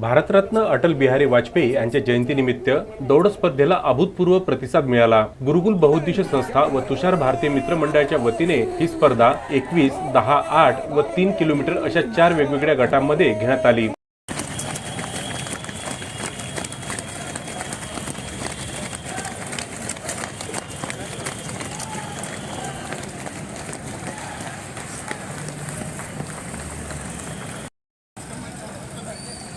भारतरत्न अटल बिहारी वाजपेयी यांच्या जयंतीनिमित्त दौड स्पर्धेला अभूतपूर्व प्रतिसाद मिळाला. गुरुकुल बहुद्देश संस्था व तुषार भारतीय मित्र मंडळाच्या वतीने ही स्पर्धा एकवीस दहा आठ व तीन किलोमीटर अशा चार वेगवेगळ्या गटांमध्ये घेण्यात आली.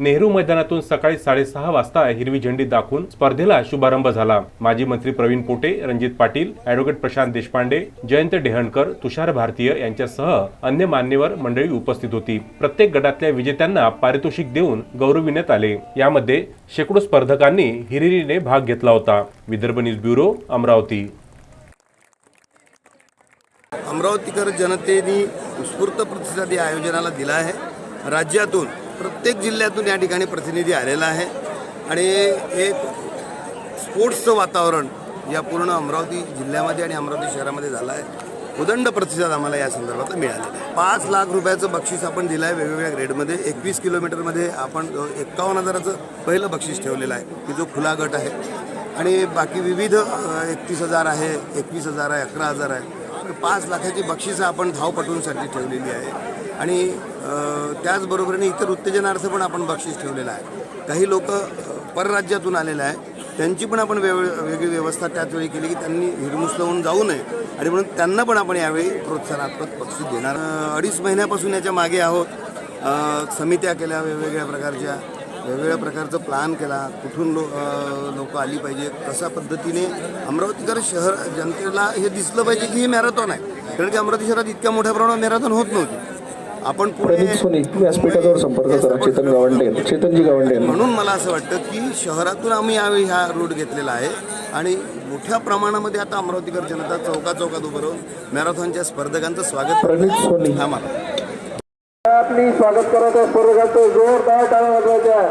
नेहरू मैदानातून सकाळी साडेसहा वाजता हिरवी झेंडी दाखवून स्पर्धेला शुभारंभ झाला. माजी मंत्री प्रवीण पोटे रणजित पाटील अॅडव्होकेट प्रशांत देशपांडे जयंत डेहणकर तुषार भारतीय यांच्यासह अन्य मान्यवर मंडळी उपस्थित होती. प्रत्येक गटातल्या विजेत्यांना पारितोषिक देऊन गौरविण्यात आले. यामध्ये शेकडो स्पर्धकांनी हिरिरीने भाग घेतला होता. Vidarbha news bureau Amravati. अमरावतीकर जनतेने उत्स्फूर्त प्रतिसाद या आयोजनाला दिला आहे. राज्यातून प्रत्येक जिल्ह्यातून या ठिकाणी प्रतिनिधी आलेला आहे. आणि एक स्पोर्ट्सचं वातावरण या पूर्ण अमरावती जिल्ह्यामध्ये आणि अमरावती शहरामध्ये झालं आहे. उदंड प्रतिसाद आम्हाला या संदर्भात मिळालेला आहे. पाच लाख रुपयाचं बक्षीस आपण दिलं आहे वेगवेगळ्या ग्रेडमध्ये. एकवीस किलोमीटरमध्ये आपण एक्कावन्न हजाराचं पहिलं बक्षीस ठेवलेलं आहे की जो खुला गट आहे. आणि बाकी विविध एकतीस हजार आहे एकवीस हजार आहे अकरा हजार आहे. पाच लाखाची बक्षिसं आपण धावपटूंसाठी ठेवलेली आहे. आणि त्याचबरोबरीने इतर उत्तेजनार्थ पण आपण बक्षीस ठेवलेलं आहे. काही लोक परराज्यातून आलेले आहे त्यांची पण आपण वेग वेगळी व्यवस्था त्याच वेळी केली की त्यांनी हिरमुसला होऊन जाऊ नये. आणि म्हणून त्यांना पण आपण यावेळी प्रोत्साहनात्मक बक्षीस देणार. अडीच महिन्यापासून याच्या मागे आहोत. समित्या केल्या वेगवेगळ्या प्रकारच्या वेगवेगळ्या प्रकारचं प्लॅन केला. कुठून लो लोक आली पाहिजे कशा पद्धतीने अमरावतीकर शहर जनतेला हे दिसलं पाहिजे की हे मॅरेथॉन आहे. कारण की अमरावती शहरात इतक्या मोठ्या प्रमाणात मॅरेथॉन होत नव्हती. आपण सोनी व्यासपीठाजवळ संपर्क करा चेतन गावंडे चेतनजी गावंडे म्हणून मला असं वाटतं की शहरातून आम्ही यावेळी हा रूट घेतलेला आहे. आणि मोठ्या प्रमाणामध्ये आता अमरावतीकर जनता चौका चौकात उभं राहून मॅरेथॉनच्या स्पर्धकांचं स्वागत प्रणित सोनी. हा मला आपली स्वागत करत आहे स्पर्धकांचं जोरदार टाळ्या वाजवायच्या.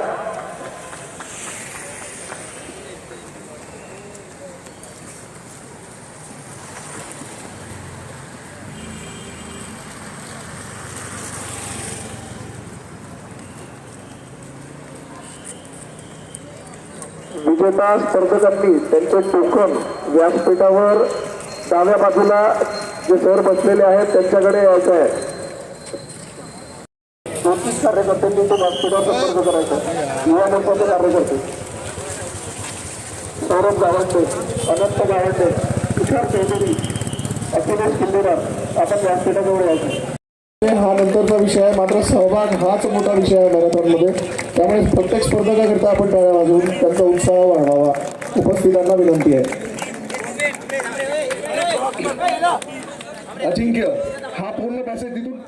विजेता स्पर्धकांनी त्यांचे टोकन व्यासपीठावर डाव्या बाजूला जे सर बसलेले आहेत त्यांच्याकडे यायचं आहे. दोन कार्यकर्त्यांनी तो व्यासपीठावर संपर्क करायचा युवा मोर्चाचे कार्यकर्ते. सौरभ गावंडे अनंत गावंडे तुषार चौधरी अखिलेश किल्लेदार आपण व्यासपीठाजवळ यायचं नंतरचा विषय आहे. मात्र सहभाग हाच मोठा विषय आहे मॅरेथॉनमध्ये. त्यामुळे प्रत्येक स्पर्धकाकरता आपण टाळ्या वाजवून त्यांचा उत्साह वाढवावा. उपस्थितांना विनंती आहे. अजिंक्य हा पूर्ण पॅसेज तिथून